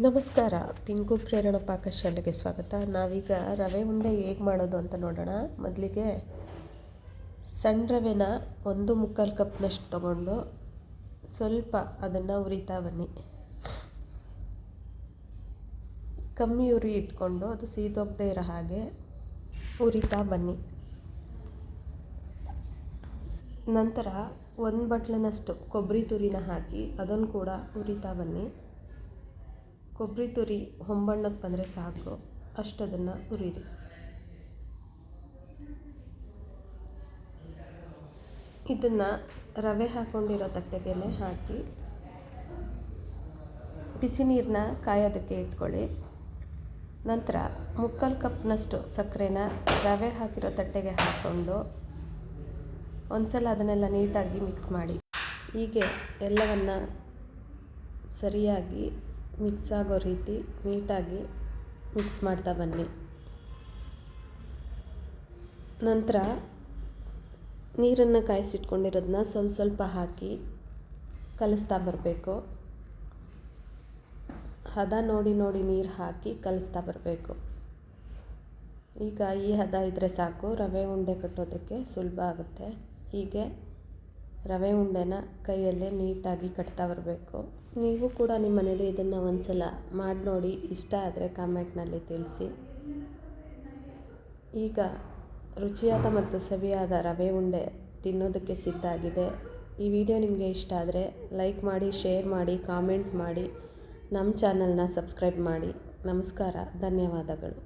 ನಮಸ್ಕಾರ, ಪಿಂಕು ಪ್ರೇರಣ ಪಾಕಶಾಲೆಗೆ ಸ್ವಾಗತ. ನಾವೀಗ ರವೆ ಉಂಡೆ ಹೇಗೆ ಮಾಡೋದು ಅಂತ ನೋಡೋಣ. ಮೊದಲಿಗೆ ಸಣ್ಣ ರವೆನ ಒಂದು ಮುಕ್ಕಾಲು ಕಪ್ನಷ್ಟು ತಗೊಂಡು ಸ್ವಲ್ಪ ಅದನ್ನು ಉರಿತಾ ಬನ್ನಿ. ಕಮ್ಮಿ ಉರಿ ಇಟ್ಕೊಂಡು ಅದು ಸೀದೋಗದೇ ಇರೋ ಹಾಗೆ ಉರಿತಾ ಬನ್ನಿ. ನಂತರ ಒಂದು ಬಟ್ಲನಷ್ಟು ಕೊಬ್ಬರಿ ತುರಿನ ಹಾಕಿ ಅದನ್ನು ಕೂಡ ಉರಿತಾ ಬನ್ನಿ. ಕೊಬ್ಬರಿ ತುರಿ ಹೊಂಬಣ್ಣಕ್ಕೆ ಬಂದರೆ ಸಾಕು. ಅಷ್ಟದನ್ನು ಹುರಿರಿ ಇದನ್ನು ರವೆ ಹಾಕ್ಕೊಂಡಿರೋ ತಟ್ಟೆಗೆ ಹಾಕಿ, ಬಿಸಿ ನೀರನ್ನ ಕಾಯೋದಕ್ಕೆ ಇಟ್ಕೊಳ್ಳಿ. ನಂತರ ಮುಕ್ಕಾಲು ಕಪ್ನಷ್ಟು ಸಕ್ಕರೆನ ರವೆ ಹಾಕಿರೋ ತಟ್ಟೆಗೆ ಹಾಕ್ಕೊಂಡು ಒಂದ್ಸಲ ಅದನ್ನೆಲ್ಲ ನೀಟಾಗಿ ಮಿಕ್ಸ್ ಮಾಡಿ. ಹೀಗೆ ಎಲ್ಲವನ್ನು ಸರಿಯಾಗಿ ಮಿಕ್ಸ್ ಆಗೋ ರೀತಿ ನೀಟಾಗಿ ಮಿಕ್ಸ್ ಮಾಡ್ತಾ ಬನ್ನಿ. ನಂತರ ನೀರನ್ನು ಕಾಯಿಸಿಟ್ಕೊಂಡಿರೋದನ್ನ ಸ್ವಲ್ಪ ಸ್ವಲ್ಪ ಹಾಕಿ ಕಲಿಸ್ತಾ ಬರಬೇಕು. ಹದ ನೋಡಿ ನೋಡಿ ನೀರು ಹಾಕಿ ಕಲಿಸ್ತಾ ಬರಬೇಕು. ಈಗ ಈ ಹದ ಇದ್ದರೆ ಸಾಕು, ರವೆ ಉಂಡೆ ಕಟ್ಟೋದಕ್ಕೆ ಸುಲಭ ಆಗುತ್ತೆ. ಹೀಗೆ ರವೆ ಉಂಡೆನ ಕೈಯಲ್ಲೇ ನೀಟಾಗಿ ಕಟ್ತಾ ಬರಬೇಕು. ನೀವು ಕೂಡ ನಿಮ್ಮ ಮನೇಲಿ ಇದನ್ನು ಒಂದು ಸಲ ಮಾಡಿ ನೋಡಿ, ಇಷ್ಟ ಆದರೆ ಕಾಮೆಂಟ್ನಲ್ಲಿ ತಿಳಿಸಿ. ಈಗ ರುಚಿಯಾದ ಮತ್ತು ಸವಿಯಾದ ರವೆ ಉಂಡೆ ತಿನ್ನೋದಕ್ಕೆ ಸಿದ್ಧ ಆಗಿದೆ ಈ ವಿಡಿಯೋ ನಿಮಗೆ ಇಷ್ಟ ಆದರೆ ಲೈಕ್ ಮಾಡಿ ಶೇರ್ ಮಾಡಿ ಕಾಮೆಂಟ್ ಮಾಡಿ. ನಮ್ಮ ಚಾನಲ್ನ ಸಬ್ಸ್ಕ್ರೈಬ್ ಮಾಡಿ. ನಮಸ್ಕಾರ, ಧನ್ಯವಾದಗಳು.